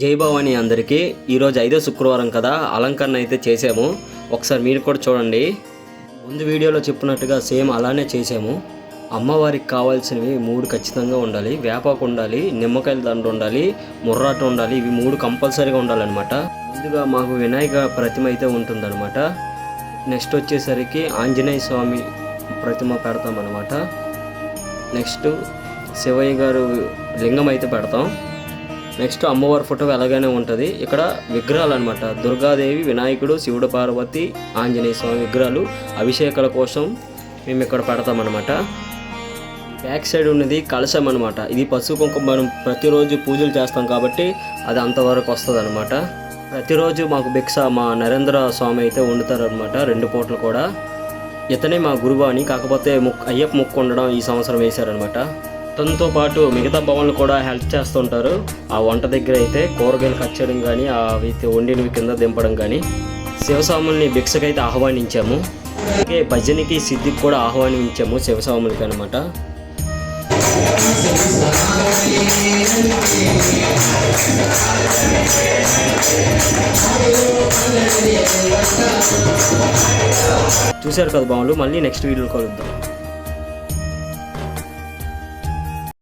జై భవాని అందరికీ. ఈరోజు ఐదో శుక్రవారం కదా అలంకరణ అయితే చేసాము. ఒకసారి మీరు కూడా చూడండి. ముందు వీడియోలో చెప్పినట్టుగా సేమ్ అలానే చేసాము. అమ్మవారికి కావాల్సినవి మూడు ఖచ్చితంగా ఉండాలి. వేపాకు ఉండాలి నిమ్మకాయల దండ ఉండాలి ముర్రాట ఉండాలి. ఇవి మూడు కంపల్సరీగా ఉండాలన్నమాట. ముందుగా మాకు వినాయక ప్రతిమ అయితే ఉంటుందన్నమాట. నెక్స్ట్ వచ్చేసరికి ఆంజనేయ స్వామి ప్రతిమ పెడతామన్నమాట. నెక్స్ట్ శివయ్య గారు లింగం అయితే పెడతాం. నెక్స్ట్ అమ్మవారి ఫోటో ఎలాగైనా ఉంటుంది. ఇక్కడ విగ్రహాలు అనమాట దుర్గాదేవి వినాయకుడు శివుడు పార్వతి ఆంజనేయ స్వామి విగ్రహాలు అభిషేకాల కోసం మేము ఇక్కడ పెడతామన్నమాట. బ్యాక్ సైడ్ ఉన్నది కలశం అనమాట ఇది పసుపు కుంకుమ మనం ప్రతిరోజు పూజలు చేస్తాం కాబట్టి అది అంతవరకు వస్తుంది అనమాట ప్రతిరోజు మాకు భిక్ష మా నరేంద్ర స్వామి అయితే వండుతారనమాట రెండు పూటలు కూడా. ఇతనే మా గురువు అని కాకపోతే ముక్ అయ్యప్ప ముక్కు ఉండడం ఈ సంవత్సరం వేశారనమాట తనతో పాటు మిగతా భవన్లు కూడా హెల్ప్ చేస్తుంటారు. ఆ వంట దగ్గర అయితే కూరగాయలు కట్ చేయడం కానీ అవి అయితే వండినవి కింద దింపడం కానీ శివస్వాముల్ని భిక్షకైతే ఆహ్వానించాము. అలాగే భజనకి సిద్ధికి కూడా ఆహ్వానించాము శివస్వాములకి అనమాట చూశారు కదా బాగుండు మళ్ళీ నెక్స్ట్ వీడియోలో కలుద్దాం.